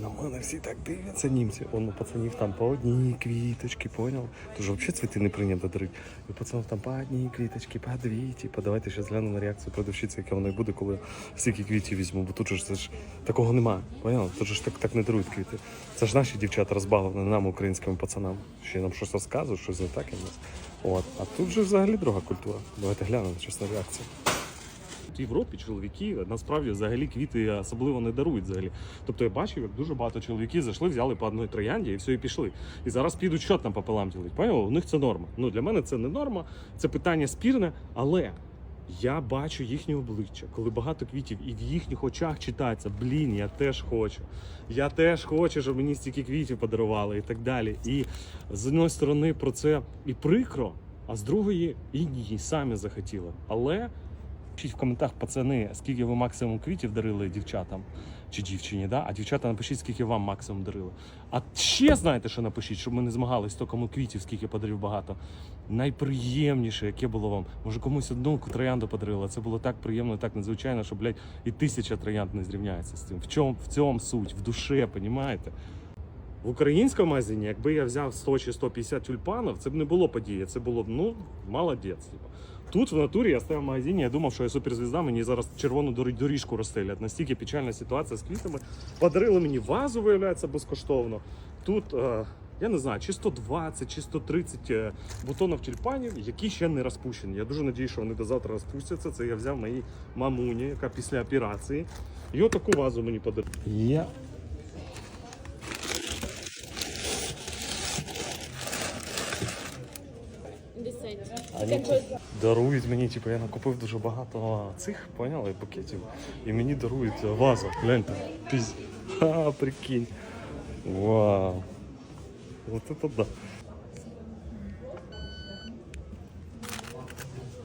На мене всі так дивляться німці. Он у пацанів там по одній квіточки, понял? Тож взагалі цвіти не прийнято дарити. І у пацанів там по одній квіточки, по дві. Типу, давайте ще гляну на реакцію продавщиці, яка вона буде, коли стільки квітів візьму, бо тут ж це ж такого немає. Понял? Тут ж так, так не дарують квіти. Це ж наші дівчата розбавлені нам, українським пацанам. Ще нам щось розказують, щось не так і нас. От. А тут же взагалі друга культура. Давайте глянемо чесно реакцію. В Європі чоловіки насправді взагалі квіти особливо не дарують взагалі. Тобто я бачив, як дуже багато чоловіків зайшли, взяли по одній троянді і все, і пішли. І зараз підуть що там пополам ділить. Поняли? У них це норма. Ну для мене це не норма, це питання спірне, але. Я бачу їхнє обличчя, коли багато квітів, і в їхніх очах читається: блін, я теж хочу. Я теж хочу, щоб мені стільки квітів подарували і так далі. І з однієї сторони про це і прикро, а з другої і ні, самі захотіли. Але Пишіть в коментах, пацани, скільки ви максимум квітів дарили дівчатам чи дівчині, да? а дівчата напишіть, скільки вам максимум дарили. А ще знаєте, що напишіть, щоб ми не змагались, хто кому квітів, скільки подарив багато. Найприємніше, яке було вам. Може, комусь одну троянду подарила. Це було так приємно, так надзвичайно, що, блядь, і тисяча троянд не зрівняється з цим. В чому в цьому суть? В душе, понімаєте? В українському магазині, якби я взяв 100 чи 150 тюльпанів, це б не було події. Це було б ну молодець. Тут в натурі я стояв в магазині, я думав, що я суперзвізда, мені зараз червону доріжку розстелять. Настільки печальна ситуація з квітами. Подарили мені вазу, виявляється, безкоштовно. Тут, е, я не знаю, чи 120, чи 130 е, бутонів тюльпанів, які ще не розпущені. Я дуже надію, що вони до завтра розпустяться. Це я взяв моїй мамуні, яка після операції. І отаку вазу мені подарили. Я Вони дарують мені, типу, я накупив дуже багато цих, поняли, букетів. І мені дарують вазу. Гляньте. пізь. Ха, прикинь. Вау. Вот это да.